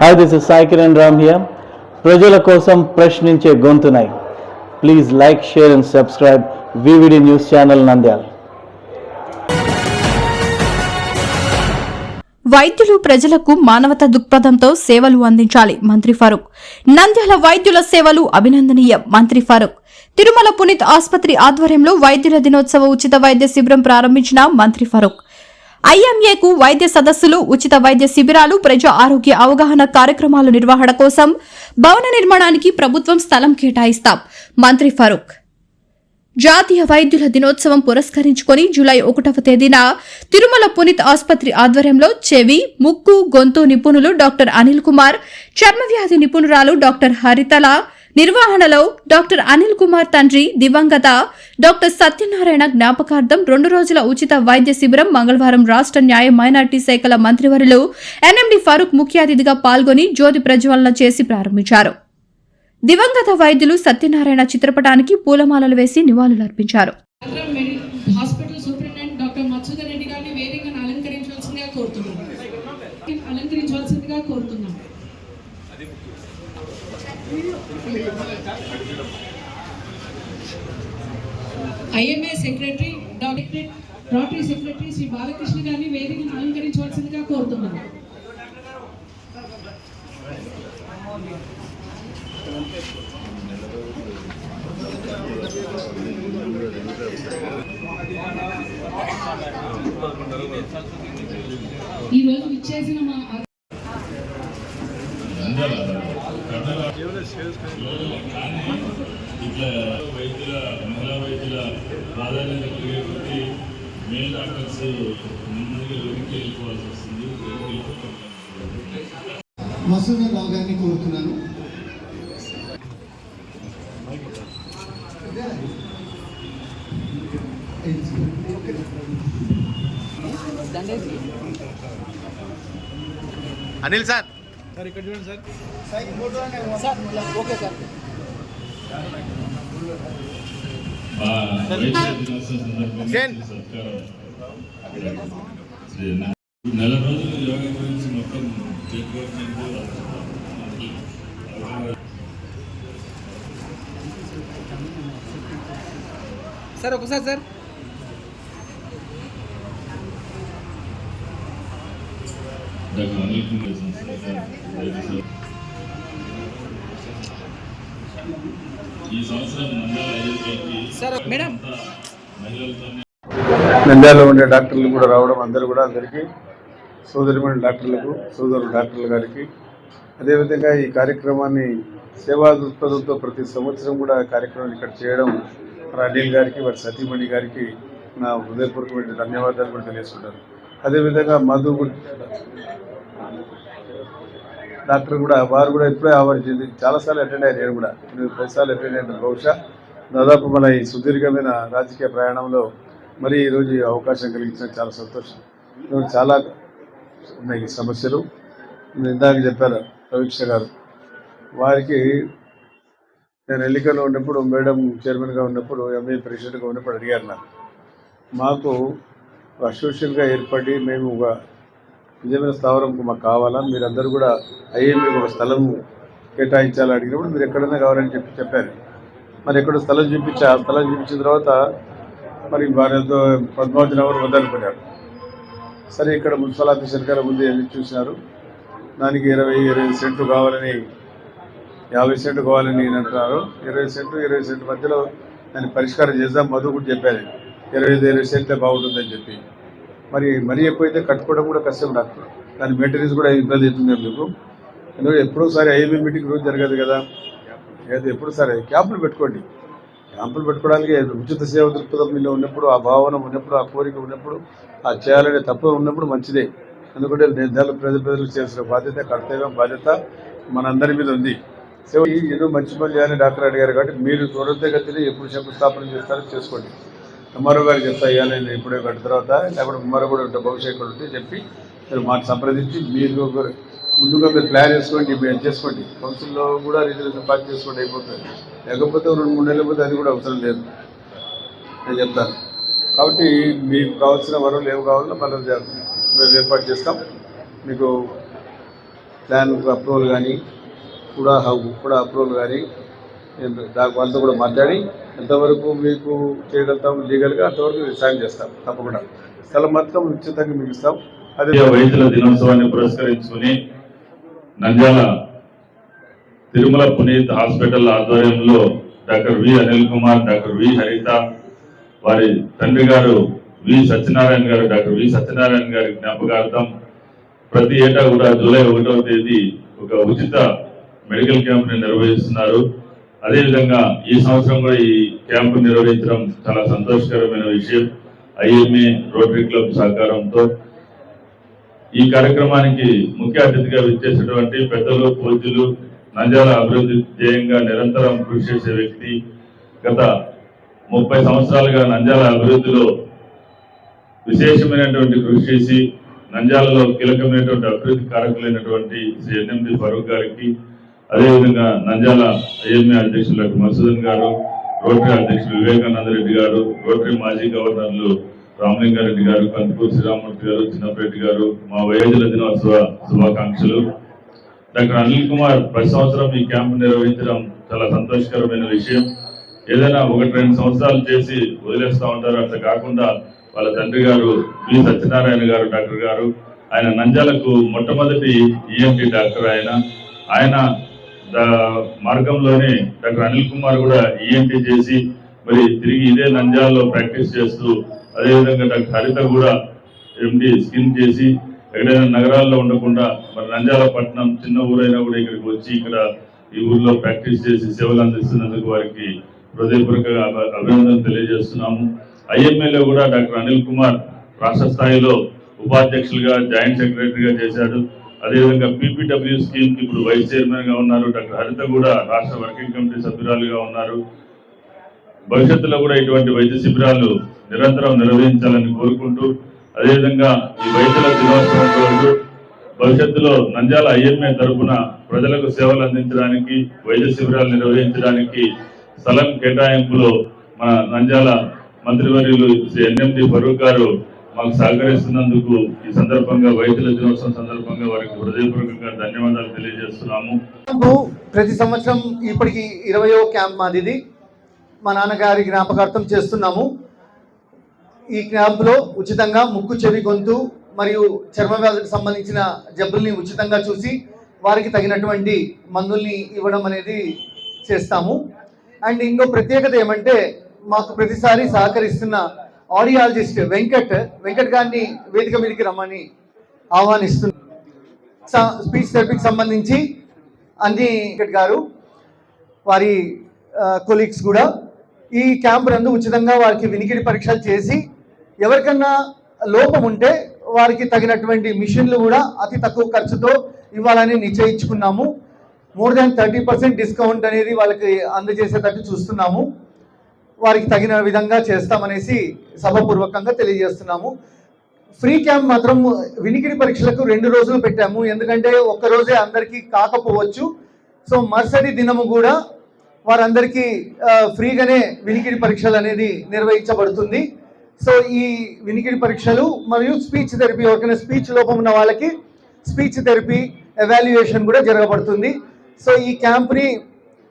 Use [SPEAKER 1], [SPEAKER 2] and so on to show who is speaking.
[SPEAKER 1] Hi this is Sai Kiran Ram here ప్రజల కోసం ప్రశ్నించే గొంతునై. Please like share and subscribe VVD news channel Nandyal
[SPEAKER 2] వైద్యులు ప్రజలకు మానవత దృక్పథంతో సేవలు అందించాలి మంత్రి ఫరూక్. నంద్యాల వైద్యుల సేవలు అభినందనీయం మంత్రి ఫరూక్. తిరుమల పునీత్ ఆసుపత్రి ఆధ్వర్యంలో వైద్యుల దినోత్సవ ఉచిత వైద్య శిబిరం ప్రారంభించిన మంత్రి ఫరూక్. ఐఎంఏకు వైద్య సదస్సులు ఉచిత వైద్య శిబిరాలు ప్రజా ఆరోగ్య అవగాహన కార్యక్రమాల నిర్వహణ కోసం భవన నిర్మాణానికి ప్రభుత్వం స్థలం కేటాయిస్తాం. మంత్రి ఫరూక్. జాతీయ వైద్యుల దినోత్సవం పురస్కరించుకొని జూలై ఒకటవ తేదీన తిరుమల పునీత్ ఆసుపత్రి ఆధ్వర్యంలో చెవి ముక్కు గొంతు నిపుణులు డాక్టర్ అనిల్ కుమార్ చర్మవ్యాధి నిపుణురాలు డాక్టర్ హరితల నిర్వహణలో డాక్టర్ అనిల్ కుమార్ తండ్రి దివంగత డాక్టర్ సత్యనారాయణ జ్ఞాపకార్థం రెండు రోజుల ఉచిత వైద్య శిబిరం మంగళవారం రాష్ట్ర న్యాయ మైనార్టీ శాఖల మంత్రివర్యులు ఎన్ఎండి ఫరూక్ ముఖ్య అతిథిగా పాల్గొని జ్యోతి ప్రజ్వలన చేసి ప్రారంభించారు. దివంగత వైద్యులు సత్యనారాయణ చిత్రపటానికి పూలమాలలు వేసి నివాళులర్పించారు.
[SPEAKER 3] అలంకరించవలసిందిగా కోరుతున్నాం. అలంకరించవలసిందిగా కోరుతున్నాం IMA secretary directorate rotary secretary Shri Balakrishna గారిని వేదికను అలంకరించవలసిందిగా కోరుతున్నాను. ఈ రోజు విచ్చేసిన మా
[SPEAKER 4] ఇట్లా వైద్యుల మహిళా వైద్యుల ప్రాధాన్యత పెరిగే కొద్దీ మేల్ డాక్టర్స్ ముందుగా వెనక్కి వెళ్ళిపోవాల్సి వస్తుంది.
[SPEAKER 5] మసూదన్ రావు గారిని కోరుతున్నాను.
[SPEAKER 6] అనిల్ సార్.
[SPEAKER 4] దినోత్సవం సందర్భంగా
[SPEAKER 6] సేన్.
[SPEAKER 4] ఈ సత్కారం. శ్రీ నా- నెల రోజులు యోగా గురించి మొత్తం స్టేట్ గవర్నమెంట్
[SPEAKER 7] సార్ ఒకసారి సార్
[SPEAKER 4] డాక్టర్ అనిల్ కుమార్ సంస్థ సార్. వైద్య సార్. ఈ సంవత్సరం
[SPEAKER 8] నంద్యాలలో ఉండే డాక్టర్లు కూడా రావడం అందరూ కూడా అందరికీ సోదరిమైన డాక్టర్లకు సోదరు డాక్టర్ల గారికి. అదేవిధంగా ఈ కార్యక్రమాన్ని సేవా దృక్పథంతో ప్రతి సంవత్సరం కూడా కార్యక్రమాన్ని ఇక్కడ చేయడం అనిల్ గారికి వారి సతీమణి గారికి నా హృదయపూర్వకమైన ధన్యవాదాలు కూడా తెలియజేస్తున్నాను అదేవిధంగా మధు డాక్టర్ కూడా వారు కూడా ఇప్పుడే ఆవరించింది చాలాసార్లు అటెండ్ అయ్యారు నేను కూడా. నేను పదిసార్లు అటెండ్ అయిన బహుశా దాదాపు మన ఈ సుదీర్ఘమైన రాజకీయ ప్రయాణంలో మరి ఈరోజు అవకాశం కలిగించిన చాలా సంతోషం. చాలా ఉన్నాయి సమస్యలు. ఇందాక చెప్పారు రవీక్ష గారు. వారికి నేను ఎన్నికల్లో ఉన్నప్పుడు మేడం చైర్మన్గా ఉన్నప్పుడు ఎంఏ ప్రెసిడెంట్గా ఉన్నప్పుడు అడిగారు నాకు. మాకు అసోషియల్గా అసోసియేషన్గా ఏర్పడి మేము ఒక నిజమైన స్థావరంకు మాకు కావాలా? మీరందరూ కూడా ఐఏఎంకి ఒక స్థలం కేటాయించాలని అడిగినప్పుడు మీరు ఎక్కడైనా కావాలని చెప్పి చెప్పారు. మరి ఎక్కడ స్థలం చూపించా? ఆ స్థలం చూపించిన తర్వాత మరి వారితో పద్మావతి నగర్ వద్దనుకున్నారు సరే ఇక్కడ మున్సిపల్ ఆఫీసర్ వెనకాల ముందు ఎన్ని చూసినారు? దానికి ఇరవై ఇరవై సెంట్లు కావాలని యాభై సెంట్లు కావాలని నేను అంటున్నారు. ఇరవై సెంట్లు ఇరవై సెంట్ల మధ్యలో దాన్ని పరిష్కారం చేద్దాం మధు కూడా చెప్పాను ఇరవై ఐదు ఇరవై సెంట్లే బాగుంటుందని చెప్పి. మరి మరీ ఎక్కువైతే కట్టుకోవడం కూడా కష్టం డాక్టర్ దాని మెయింటెనెన్స్ కూడా ఇబ్బంది అవుతుంది మీకు. ఎందుకంటే ఎప్పుడోసారి ఐఎంఏ మీటింగ్ రోజు జరగదు కదా. ఏదో ఎప్పుడు సరే క్యాంపులు పెట్టుకోండి. క్యాంపులు పెట్టుకోవడానికి ఉచిత సేవ దృక్పథం మీలో ఉన్నప్పుడు ఆ భావన ఉన్నప్పుడు ఆ కోరిక ఉన్నప్పుడు ఆ చేయాలనే తప్పు ఉన్నప్పుడు మంచిదే. ఎందుకంటే నిర్ధారణ ప్రజల ప్రజలకు చేసిన బాధ్యత కర్తవ్యం బాధ్యత మనందరి మీద ఉంది. సో ఈ ఎన్నో మంచి పనులు చేయాలని డాక్టర్ అడిగారు కాబట్టి మీరు త్వరితగతిని ఎప్పుడు శంకుస్థాపన చేస్తారో చేసుకోండి. ఎంఆర్ఓ గారు చెప్తా ఇవ్వాలి నేను ఇప్పుడే కట్టిన తర్వాత లేకపోతే ఎంఆర్ఓ కూడా ఉంటే భవిష్యత్తు ఉంటే చెప్పి మీరు మాకు సంప్రదించి మీరు ముందుగా మీరు ప్లాన్ చేసుకోండి మీరు చేసుకోండి. కౌన్సిల్లో కూడా రిజర్వేషన్ పాస్ చేసుకోండి అయిపోతుంది. లేకపోతే రెండు మూడు నెలల పోతే అది కూడా అవసరం లేదు. నేను చెప్తాను. కాబట్టి మీకు కావాల్సిన వరం ఏమి కావాలో మనం మేము ఏర్పాటు చేస్తాం. మీకు ప్లాన్ అప్రూవల్ కానీ కూడా కూడా అప్రూవల్ కానీ నేను దాని వాళ్ళతో కూడా మాట్లాడి ఎంతవరకు మీకు చేయగలుగుతాం? లీగల్గా అంతవరకు సాయం చేస్తాం తప్పకుండా. స్థలం మాత్రం ఉచితంగా మీకు ఇస్తాం అదే
[SPEAKER 4] రైతుల వైద్యుల దినోత్సవాన్ని పురస్కరించుకుని నంద్యాల తిరుమల పునీత్ హాస్పిటల్ ఆధ్వర్యంలో doctor V Anil Kumar doctor V Haritha వారి తండ్రి గారు వి సత్యనారాయణ గారు డాక్టర్ వి సత్యనారాయణ గారి జ్ఞాపకార్థం ప్రతి ఏటా కూడా జూలై ఒకటవ తేదీ ఒక ఉచిత మెడికల్ క్యాంప్ని నిర్వహిస్తున్నారు. అదేవిధంగా ఈ సంవత్సరం కూడా ఈ క్యాంపు నిర్వహించడం చాలా సంతోషకరమైన విషయం. ఐఎంఏ రోటరీ క్లబ్ సహకారంతో ఈ కార్యక్రమానికి ముఖ్య అతిథిగా విచ్చేసినటువంటి పెద్దలు పూజలు నంద్యాల అభివృద్ధి ధ్యేయంగా నిరంతరం కృషి చేసే వ్యక్తి గత ముప్పై సంవత్సరాలుగా నంద్యాల అభివృద్ధిలో విశేషమైనటువంటి కృషి చేసి నంద్యాలలో కీలకమైనటువంటి అభివృద్ధి కారకులైనటువంటి శ్రీ ఎన్ఎండి ఫరూక్ గారికి అదేవిధంగా నంద్యాల ఐఎంఏ అధ్యక్షులు మధుసూదన్ గారు రోటరీ అధ్యక్షులు వివేకానంద రెడ్డి గారు రోటరీ మాజీ గవర్నర్లు రామలింగారెడ్డి గారు కందుకూరు శ్రీరామూర్తి గారు చిన్నపరెడ్డి గారు మా వయోజన దినోత్సవ శుభాకాంక్షలు. డాక్టర్ అనిల్ కుమార్ ప్రతి సంవత్సరం ఈ క్యాంపు నిర్వహించడం చాలా సంతోషకరమైన విషయం. ఏదైనా ఒకటి రెండు సంవత్సరాలు చేసి వదిలేస్తూ ఉంటారు. అట్లా కాకుండా వాళ్ళ తండ్రి గారు వి సత్యనారాయణ గారు డాక్టర్ గారు ఆయన నంజాలకు మొట్టమొదటి ఈఎన్టీ డాక్టర్ ఆయన. ఆయన మార్గంలోనే డాక్టర్ అనిల్ కుమార్ కూడా ఈఎన్టీ చేసి మరి తిరిగి ఇదే నంజాల్లో ప్రాక్టీస్ చేస్తూ అదేవిధంగా డాక్టర్ హరిత కూడా ఎండి స్కిన్ చేసి ఎక్కడైనా నగరాల్లో ఉండకుండా మరి నంద్యాల పట్టణం చిన్న ఊరైనా కూడా ఇక్కడికి వచ్చి ఇక్కడ ఈ ఊర్లో ప్రాక్టీస్ చేసి సేవలు అందిస్తున్నందుకు వారికి హృదయపూర్వక అభినందనలు తెలియజేస్తున్నాము. ఐఎంఏలో కూడా డాక్టర్ అనిల్ కుమార్ రాష్ట్ర స్థాయిలో ఉపాధ్యక్షులుగా జాయింట్ సెక్రటరీగా చేశాడు. అదేవిధంగా పీపీడబ్ల్యూ స్కీమ్కి ఇప్పుడు వైస్ చైర్మన్గా ఉన్నారు డాక్టర్ హరిత కూడా రాష్ట్ర వర్కింగ్ కమిటీ సభ్యురాలుగా ఉన్నారు. భవిష్యత్తులో కూడా ఇటువంటి వైద్య శిబిరాలు నిరంతరం నిర్వహించాలని కోరుకుంటూ అదేవిధంగా ఈ వైద్యుల దినోత్సవం రోజు భవిష్యత్తులో నంద్యాల ఐఎంఏ తరఫున ప్రజలకు సేవలు అందించడానికి వైద్య శిబిరాలు నిర్వహించడానికి స్థలం కేటాయింపులో మన నంద్యాల మంత్రివర్యులు శ్రీ ఎన్ఎండి ఫరూక్ గారు మాకు సహకరిస్తున్నందుకు ఈ సందర్భంగా వైద్యుల దినోత్సవం సందర్భంగా వారికి హృదయపూర్వకంగా ధన్యవాదాలు తెలియజేస్తున్నాము.
[SPEAKER 5] ప్రతి సంవత్సరం ఇప్పటికి ఇరవయో క్యాంప్ మాది ఇది మా నాన్నగారి జ్ఞాపకార్థం చేస్తున్నాము. ఈ క్యాంప్లో ఉచితంగా ముక్కు చెవి గొంతు మరియు చర్మ వ్యాధులకు సంబంధించిన జబ్బుల్ని ఉచితంగా చూసి వారికి తగినటువంటి మందుల్ని ఇవ్వడం అనేది చేస్తాము. అండ్ ఇంకో ప్రత్యేకత ఏమంటే మాకు ప్రతిసారి సహకరిస్తున్న ఆడియాలజిస్ట్ వెంకట్ వెంకట్ గారిని వేదిక మీదకి రమ్మని ఆహ్వానిస్తున్నాం స్పీచ్ థెరపీకి సంబంధించి అన్ని వెంకట్ గారు వారి కొలీగ్స్ కూడా. ఈ క్యాంప్ నందు ఉచితంగా వారికి వినికిడి పరీక్షలు చేసి ఎవరికన్నా లోపం ఉంటే వారికి తగినటువంటి మిషన్లు కూడా అతి తక్కువ ఖర్చుతో ఇవ్వాలని నిశ్చయించుకున్నాము. More than thirty percent discount అనేది వాళ్ళకి అందజేసేటట్టు చూస్తున్నాము. వారికి తగిన విధంగా చేస్తామనేసి సభపూర్వకంగా తెలియజేస్తున్నాము. ఫ్రీ క్యాంప్ మాత్రం వినికిడి పరీక్షలకు రెండు రోజులు పెట్టాము. ఎందుకంటే ఒక్క రోజే అందరికీ కాకపోవచ్చు. సో మరుసటి దినము కూడా వారందరికీ ఫ్రీగానే వినికిడి పరీక్షలు అనేది నిర్వహించబడుతుంది. సో ఈ వినికిడి పరీక్షలు మరియు స్పీచ్ థెరపీ ఎవరికైనా స్పీచ్ లోపం ఉన్న వాళ్ళకి స్పీచ్ థెరపీ ఎవాల్యుయేషన్ కూడా జరగబడుతుంది. సో ఈ క్యాంప్ని